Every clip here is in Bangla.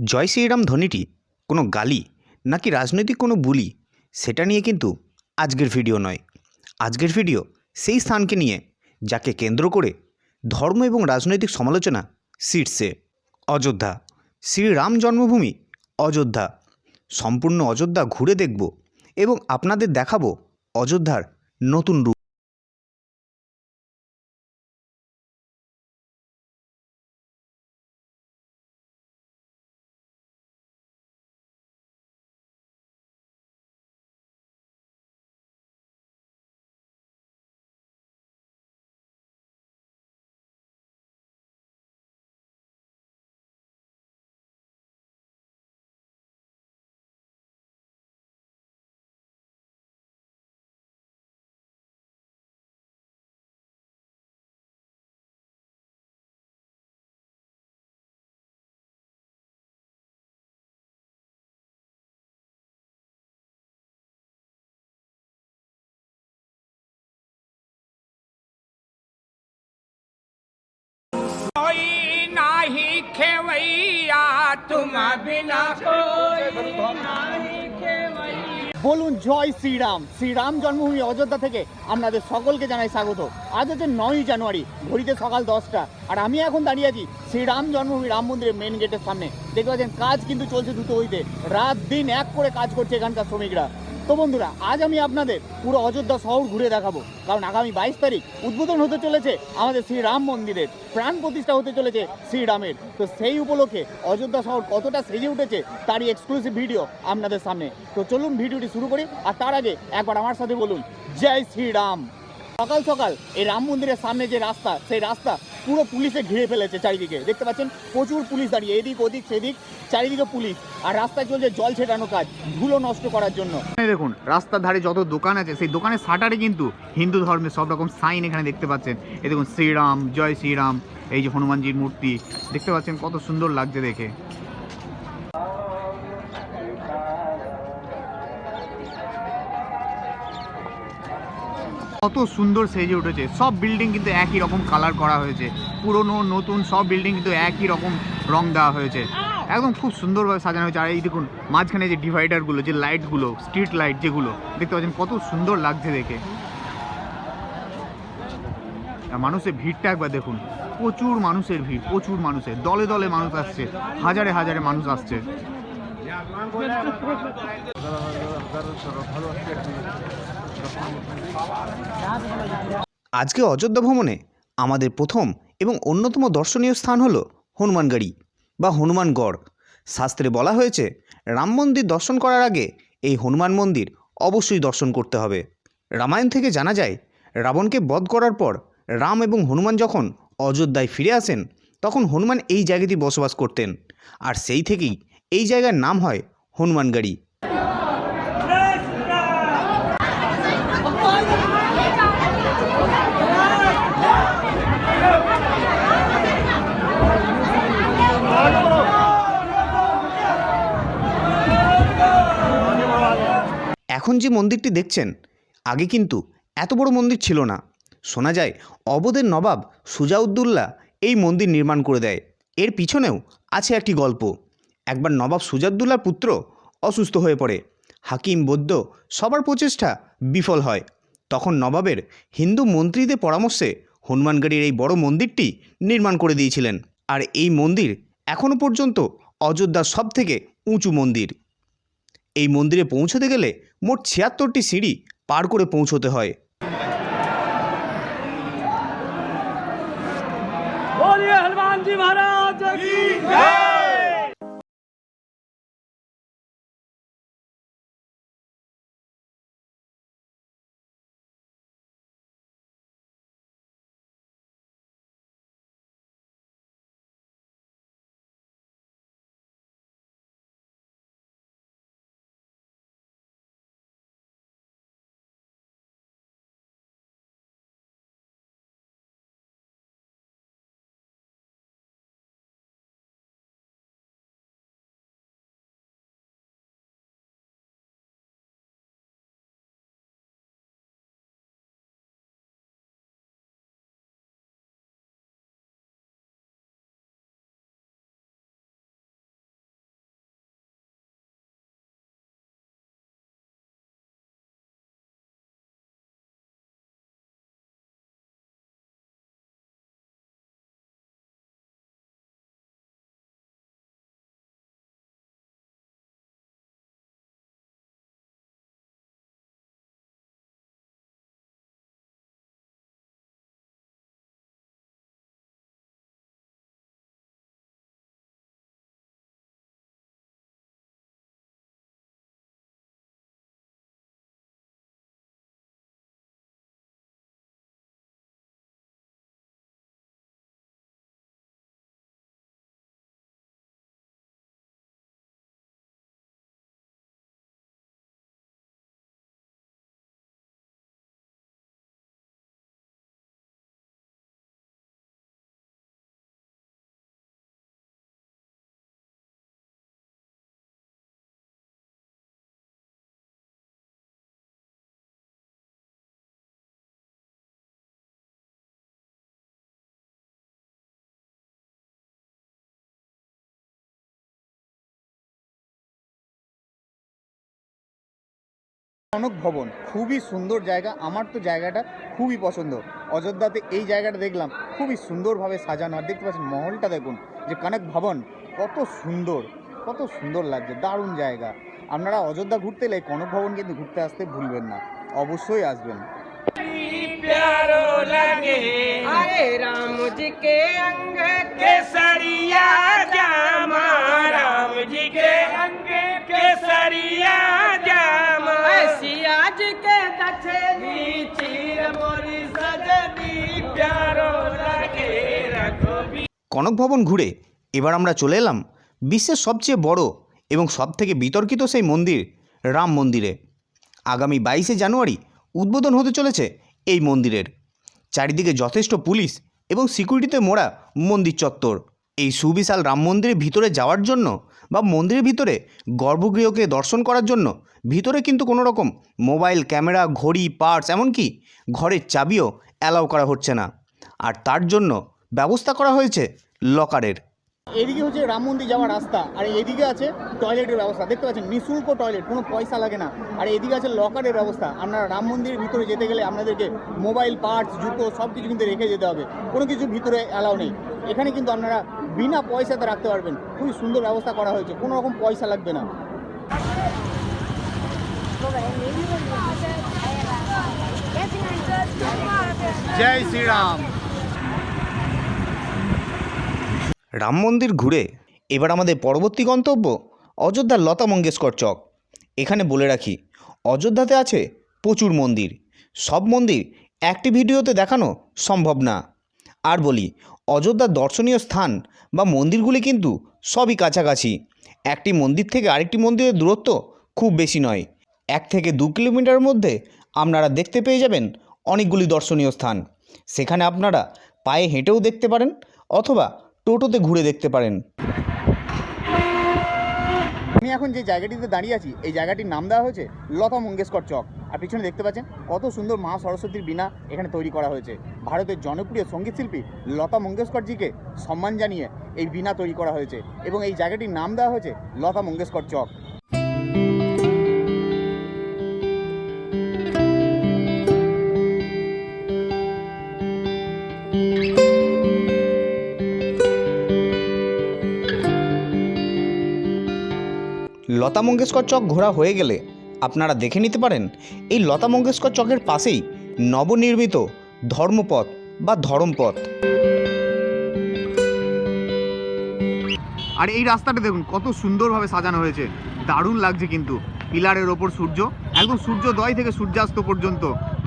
জয় শ্রীরাম। ধ্বনিটি কোনো গালি নাকি রাজনৈতিক কোনো বুলি, সেটা নিয়ে কিন্তু আজকের ভিডিও নয়। আজকের ভিডিও সেই স্থানকে নিয়ে যাকে কেন্দ্র করে ধর্ম এবং রাজনৈতিক সমালোচনা শীর্ষে অযোধ্যা। শ্রীরাম জন্মভূমি অযোধ্যা। সম্পূর্ণ অযোধ্যা ঘুরে দেখব এবং আপনাদের দেখাবো অযোধ্যার নতুন রূপ। कोई नाही खेवैया तुम बिना कोई नाही खेवैया বলুন জয় শ্রীরাম শ্রীরাম জন্মভূমি অযোধ্যা থেকে আপনাদের সকলকে জানাই স্বাগত আজ হচ্ছে নয়ই জানুয়ারি ঘড়িতে সকাল দশটা আর আমি এখন দাঁড়িয়ে আছি শ্রীরাম জন্মভূমি রাম মন্দিরের মেন গেটের সামনে দেখতে পাচ্ছেন কাজ কিন্তু চলছে দ্রুত হইতে রাত দিন এক করে কাজ করছে এখানকার শ্রমিকরা তো বন্ধুরা, আজ আমি আপনাদের পুরো অযোধ্যা শহর ঘুরে দেখাবো। কারণ আগামী বাইশ তারিখ উদ্বোধন হতে চলেছে আমাদের শ্রীরাম মন্দিরের, প্রাণ প্রতিষ্ঠা হতে চলেছে শ্রীরামের। তো সেই উপলক্ষে অযোধ্যা শহর কতটা সেজে উঠেছে তারই এক্সক্লুসিভ ভিডিও আপনাদের সামনে। তো চলুন ভিডিওটি শুরু করি, আর তার আগে একবার আমার সাথে বলুন, জয় শ্রীরাম। সকাল সকাল এই রাম মন্দিরের সামনে যে রাস্তা, সেই রাস্তা পুরো পুলিশে ঘিরে ফেলেছে চারিদিকে। দেখতে পাচ্ছেন, প্রচুর পুলিশ দাঁড়িয়ে, এদিক ওদিক, সেদিক, চারিদিকে পুলিশ। আর রাস্তায় চলছে জল ছেটানো কাজ, ধুলো নষ্ট করার জন্য। দেখুন, রাস্তার ধারে যত দোকান আছে, সেই দোকানের শাটারে কিন্তু হিন্দু ধর্মের সব রকম সাইন এখানে দেখতে পাচ্ছেন। এই দেখুন, শ্রীরাম, জয় শ্রীরাম, এই যে হনুমানজির মূর্তি। দেখতে পাচ্ছেন কত সুন্দর লাগছে দেখে। কত সুন্দর সেজে উঠেছে। সব বিল্ডিং কিন্তু একই রকম কালার করা হয়েছে। পুরনো, নতুন, সব বিল্ডিং কিন্তু একই রকম রং দেওয়া হয়েছে। একদম খুব সুন্দরভাবে সাজানো হয়েছে। আর এই দেখুন, মাঝখানে যে ডিভাইডারগুলো যে লাইটগুলো স্ট্রিট লাইট যেগুলো, দেখতে পাচ্ছেন কত সুন্দর লাগছে দেখে। মানুষের ভিড়টা একবার দেখুন। প্রচুর মানুষের ভিড়, প্রচুর মানুষের। দলে দলে মানুষ আসছে, হাজারে হাজারে মানুষ আসছে। আজকে অযোধ্যা ভ্রমণে আমাদের প্রথম এবং অন্যতম দর্শনীয় স্থান হল হনুমানগাড়ি বা হনুমানগড়। শাস্ত্রে বলা হয়েছে, রাম মন্দির দর্শন করার আগে এই হনুমান মন্দির অবশ্যই দর্শন করতে হবে। রামায়ণ থেকে জানা যায়, রাবণকে বধ করার পর রাম এবং হনুমান যখন অযোধ্যায় ফিরে আসেন, তখন হনুমান এই জায়গাটি বসবাস করতেন। আর সেই থেকেই এই জায়গার নাম হয় হনুমানগাড়ি। এখন যে মন্দিরটি দেখছেন, আগে কিন্তু এত বড় মন্দির ছিল না। শোনা যায় অবধের নবাব সুজাউদ্দৌল্লা এই মন্দির নির্মাণ করে দেয়। এর পিছনেও আছে একটি গল্প। একবার নবাব সুজাদ্দুল্লার পুত্র অসুস্থ হয়ে পড়ে। হাকিম বৈদ্য সবার প্রচেষ্টা বিফল হয়। তখন নবাবের হিন্দু মন্ত্রীদের পরামর্শে হনুমানগড়ির এই বড় মন্দিরটি নির্মাণ করে দিয়েছিলেন। আর এই মন্দির এখনও পর্যন্ত অযোধ্যার সবথেকে উঁচু মন্দির। এই মন্দিরে পৌঁছতে গেলে মোট ছিয়াত্তরটি সিঁড়ি পার করে পৌঁছতে হয়। Yeah! কনক ভবন খুবই সুন্দর জায়গা আমার তো জায়গাটা খুবই পছন্দ অযোধ্যাতে এই জায়গাটা দেখলাম খুবই সুন্দরভাবে সাজানো আর দেখতে পাচ্ছেন মহলটা দেখুন যে কনক ভবন কত সুন্দর কত সুন্দর লাগছে দারুণ জায়গা আপনারা অযোধ্যা ঘুরতে এলে কনক ভবন কিন্তু ঘুরতে আসতে ভুলবেন না অবশ্যই আসবেন प्यारो लगे अरे राम जी के अंग केसरिया जामा राम जी के अंग केसरिया কনক ভবন ঘুরে এবার আমরা চলে এলাম বিশ্বের সবচেয়ে বড় এবং সবথেকে বিতর্কিত সেই মন্দির, রাম মন্দিরে। আগামী বাইশে জানুয়ারি উদ্বোধন হতে চলেছে এই মন্দিরের। চারিদিকে যথেষ্ট পুলিশ এবং সিকিউরিটিতে মোড়া মন্দির চত্বর। এই সুবিশাল রাম মন্দিরের ভিতরে যাওয়ার জন্য বা মন্দিরের ভিতরে গর্ভগৃহকে দর্শন করার জন্য ভিতরে কিন্তু কোনো রকম মোবাইল, ক্যামেরা, ঘড়ি পার্টস এমনকি ঘরের চাবিও অ্যালাউ করা হচ্ছে না। আর তার জন্য ব্যবস্থা করা হয়েছে লকারের। এদিকে হচ্ছে রাম মন্দির যাওয়ার রাস্তা, আর এদিকে আছে টয়লেটের ব্যবস্থা। দেখতে পাচ্ছেন, নিঃশুল্ক টয়লেট, কোনো পয়সা লাগে না। আর এদিকে আছে লকারের ব্যবস্থা। আপনারা রাম মন্দিরের ভিতরে যেতে গেলে আপনাদেরকে মোবাইল পার্টস জুতো সব কিছু কিন্তু রেখে যেতে হবে। কোনো কিছু ভিতরে অ্যালাউ নেই। এখানে কিন্তু আপনারা বিনা পয়সাতে রাখতে পারবেন। খুবই সুন্দর ব্যবস্থা করা হয়েছে। কোনো রকম পয়সা লাগবে না। জয় শ্রীরাম। রাম মন্দির ঘুরে এবার আমাদের পরবর্তী গন্তব্য অযোধ্যার লতা মঙ্গেশকর চক। এখানে বলে রাখি, অযোধ্যাতে আছে প্রচুর মন্দির। সব মন্দির একটি ভিডিওতে দেখানো সম্ভব না। আর বলি, অযোধ্যার দর্শনীয় স্থান বা মন্দিরগুলি কিন্তু সবই কাছাকাছি। একটি মন্দির থেকে আরেকটি মন্দিরের দূরত্ব খুব বেশি নয়। এক থেকে দু কিলোমিটারের মধ্যে আপনারা দেখতে পেয়ে যাবেন অনেকগুলি দর্শনীয় স্থান। সেখানে আপনারা পায়ে হেঁটেও দেখতে পারেন অথবা টোটোতে ঘুরে দেখতে পারেন। আমি এখন যে জায়গাটিতে দাঁড়িয়ে আছি, এই জায়গাটির নাম দেওয়া হয়েছে লতা মঙ্গেশকর চক। আর পিছনে দেখতে পাচ্ছেন কত সুন্দর মা সরস্বতীর বিনা এখানে তৈরি করা হয়েছে। ভারতের জনপ্রিয় সংগীত শিল্পী লতা মঙ্গেশকরজিকে সম্মান জানিয়ে এই বিনা তৈরি করা হয়েছে এবং এই জায়গাটির নাম দেওয়া হয়েছে লতা মঙ্গেশকর চক। লতা মঙ্গেশকর চক ঘোরা হয়ে গেলে আপনারা দেখে নিতে পারেন, এই লতা মঙ্গেশকর চকের পাশেই নবনির্মিত ধর্মপথ বা ধরমপথ। আর এই রাস্তাটা দেখুন, কত সুন্দরভাবে সাজানো হয়েছে। দারুণ লাগছে কিন্তু। পিলারের ওপর সূর্য, একদম সূর্যোদয় থেকে সূর্যাস্ত পর্যন্ত।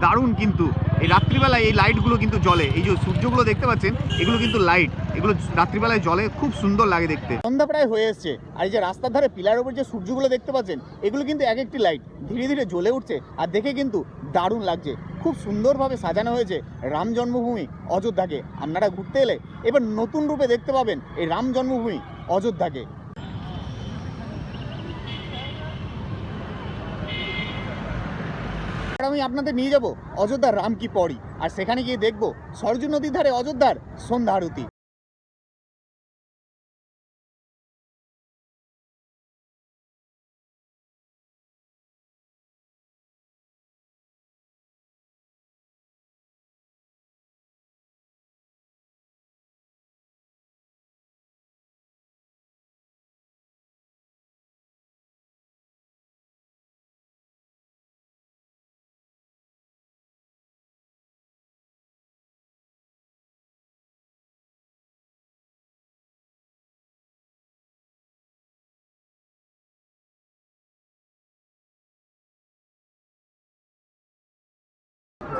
দারুণ কিন্তু। এই রাত্রিবেলায় এই লাইটগুলো কিন্তু জ্বলে। এই যে সূর্যগুলো দেখতে পাচ্ছেন, এগুলো কিন্তু লাইট এগুলো রাত্রিবেলায় জলে খুব সুন্দর লাগে দেখতে। সন্ধ্যা প্রায় হয়ে এসছে। আর এই যে রাস্তার ধারে পিলার ওপর যে সূর্যগুলো দেখতে পাচ্ছেন, এগুলো কিন্তু এক একটি লাইট ধীরে ধীরে জ্বলে উঠছে আর দেখে কিন্তু দারুণ লাগছে। খুব সুন্দরভাবে সাজানো হয়েছে রাম জন্মভূমি অযোধ্যাকে। আপনারা ঘুরতে এলে এবার নতুন রূপে দেখতে পাবেন এই রাম জন্মভূমি অযোধ্যাকে। আর আমি আপনাদের নিয়ে যাব অযোধ্যার রাম কি পড়ি আর সেখানে গিয়ে দেখব সরজু নদীর ধারে অযোধ্যার সন্ধ্যা আরতি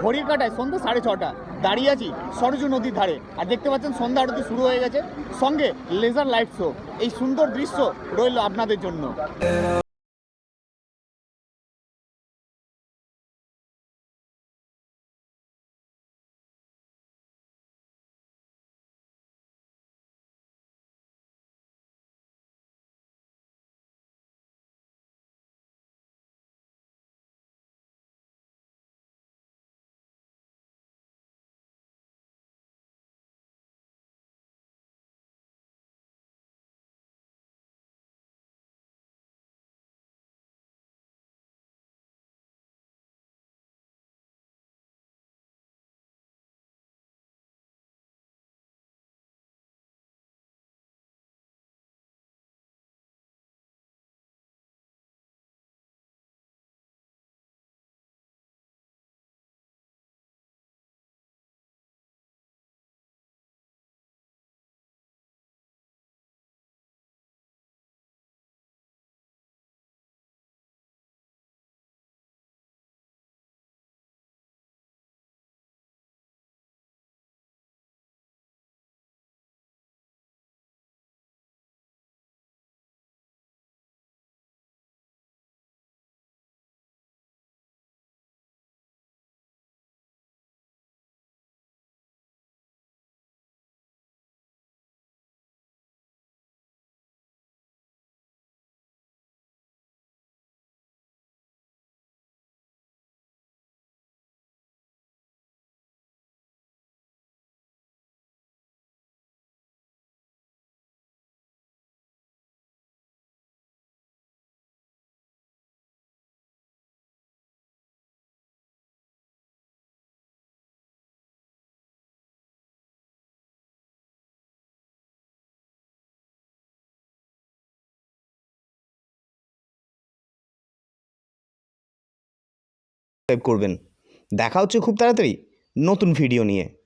ঘড়ির কাটায় সন্ধ্যা সাড়ে ছটা। দাঁড়িয়ে আছি সরজু নদীর ধারে। আর দেখতে পাচ্ছেন সন্ধ্যা আরতি শুরু হয়ে গেছে। সঙ্গে লেজার লাইট শো। এই সুন্দর দৃশ্য রইল আপনাদের জন্য। করবেন। দেখা হচ্ছে খুব তাড়াতাড়ি নতুন ভিডিও নিয়ে।